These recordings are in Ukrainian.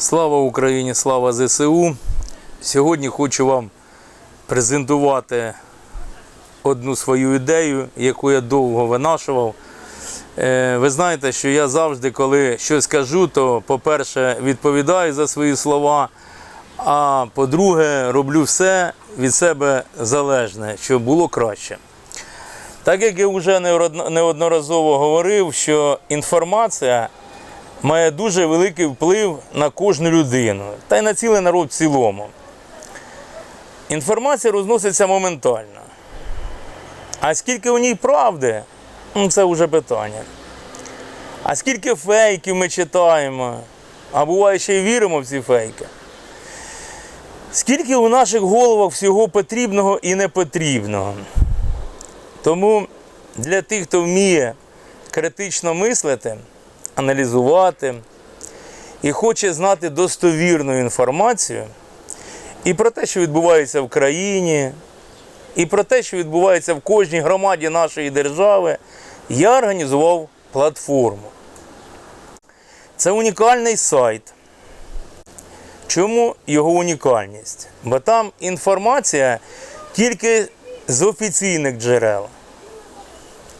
Слава Україні, слава ЗСУ. Сьогодні хочу вам презентувати одну свою ідею, яку я довго винашував. Е, Ви знаєте, що я завжди, коли щось кажу, то, по-перше, відповідаю за свої слова, а по-друге, роблю все від себе залежне, щоб було краще. Так як я вже неодноразово говорив, що інформація має дуже великий вплив на кожну людину та й на цілий народ в цілому. Інформація розноситься моментально. А скільки у ній правди, ну, це вже питання. А скільки фейків ми читаємо, а буває ще й віримо в ці фейки. Скільки у наших головах всього потрібного і непотрібного. Тому для тих, хто вміє критично мислити, аналізувати і хоче знати достовірну інформацію і про те, що відбувається в країні, і про те, що відбувається в кожній громаді нашої держави, я організував платформу. Це унікальний сайт. Чому його унікальність? Бо там інформація тільки з офіційних джерел.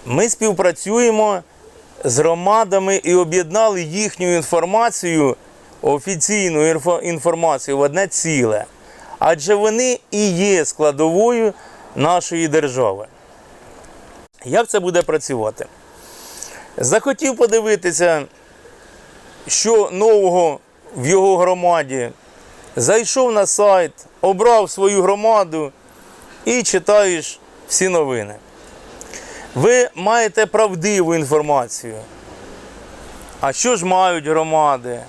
Ми співпрацюємо з громадами і об'єднали їхню інформацію, офіційну інформацію в одне ціле. Адже вони і є складовою нашої держави. Як це буде працювати? Захотів подивитися, що нового в його громаді. Зайшов на сайт, обрав свою громаду і читаєш всі новини. Ви маєте правдиву інформацію. А що ж мають громади?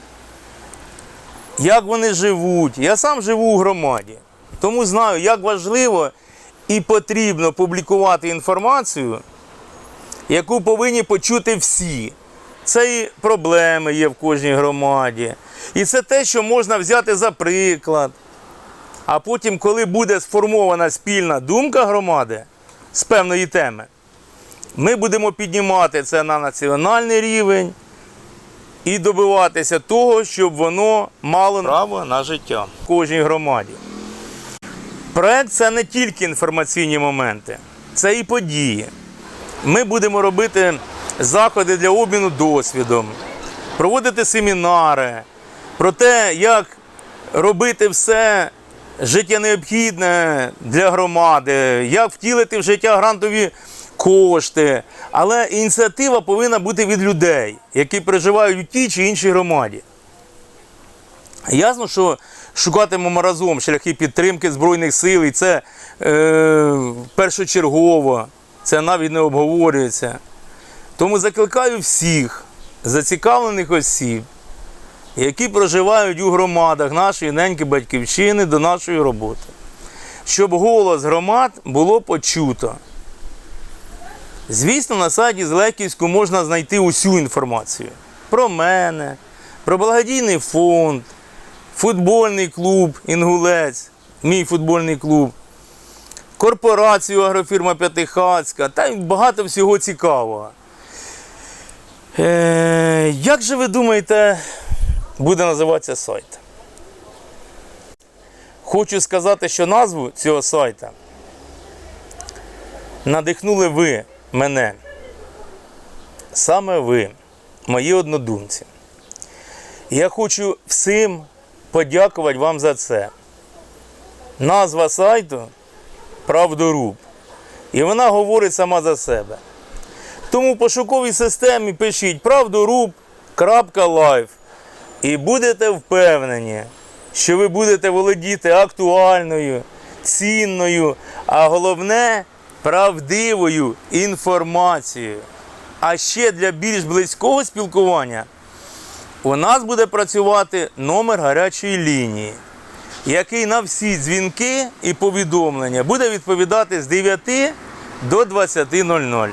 Як вони живуть? Я сам живу у громаді, тому знаю, як важливо і потрібно публікувати інформацію, яку повинні почути всі. Це і проблеми є в кожній громаді. І це те, що можна взяти за приклад. А потім, коли буде сформована спільна думка громади з певної теми, ми будемо піднімати це на національний рівень і добиватися того, щоб воно мало право на життя в кожній громаді. Проект це не тільки інформаційні моменти, це і події. Ми будемо робити заходи для обміну досвідом, проводити семінари про те, як робити все життя необхідне для громади, як втілити в життя грантові кошти. Але ініціатива повинна бути від людей, які проживають у тій чи іншій громаді. Ясно, що шукатимемо разом шляхи підтримки Збройних сил, і це е, першочергово, це навіть не обговорюється. Тому закликаю всіх зацікавлених осіб, які проживають у громадах нашої неньки батьківщини до нашої роботи, щоб голос громад було почуто. Звісно, на сайті Зелеківську можна знайти усю інформацію про мене, про благодійний фонд, футбольний клуб Інгулець, мій футбольний клуб, корпорацію агрофірма П'ятихацька та багато всього цікавого. Е, як же ви думаєте, буде називатися сайт? Хочу сказати, що назву цього сайта надихнули ви мене. Саме ви, мої однодумці. Я хочу всім подякувати вам за це. Назва сайту Правдоруб. І вона говорить сама за себе. Тому в пошуковій системі пишіть правдоруб.live і будете впевнені, що ви будете володіти актуальною, цінною, а головне правдивою інформацією. А ще для більш близького спілкування у нас буде працювати номер гарячої лінії, який на всі дзвінки і повідомлення буде відповідати з 9 до 20.00.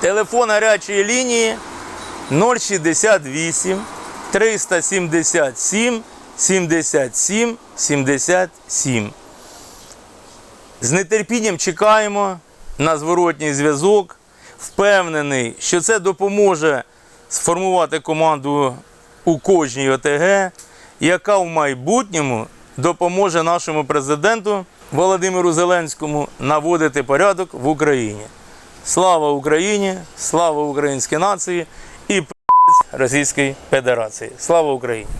Телефон гарячої лінії 068 377 77 77. З нетерпінням чекаємо на зворотній зв'язок. Впевнений, що це допоможе сформувати команду у кожній ОТГ, яка в майбутньому допоможе нашому президенту Володимиру Зеленському наводити порядок в Україні. Слава Україні! Слава українській нації і Російській Федерації! Слава Україні!